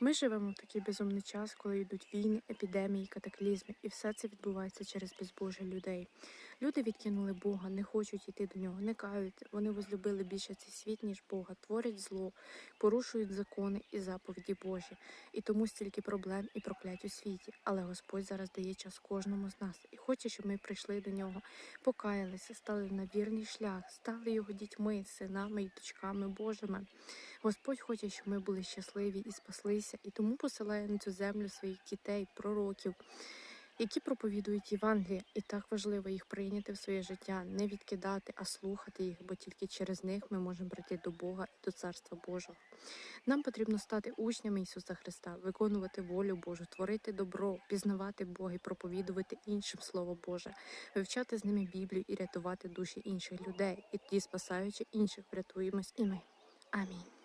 Ми живемо в такий безумний час, коли йдуть війни, епідемії, катаклізми, і все це відбувається через безбожжя людей. Люди відкинули Бога, не хочуть йти до нього, не каються. Вони возлюбили більше цей світ, ніж Бога, творять зло, порушують закони і заповіді Божі. І тому стільки проблем і проклять у світі. Але Господь зараз дає час кожному з нас і хоче, щоб ми прийшли до нього, покаялися, стали на вірний шлях, стали його дітьми, синами і дочками Божими. Господь хоче, щоб ми були щасливі і спаслися, і тому посилає на цю землю своїх дітей, пророків, які проповідують Євангеліє, і так важливо їх прийняти в своє життя, не відкидати, а слухати їх, бо тільки через них ми можемо прийти до Бога і до Царства Божого. Нам потрібно стати учнями Ісуса Христа, виконувати волю Божу, творити добро, пізнавати Бога і проповідувати іншим Слово Боже, вивчати з ними Біблію і рятувати душі інших людей, і тоді, спасаючи інших, врятуємось і ми. Амінь.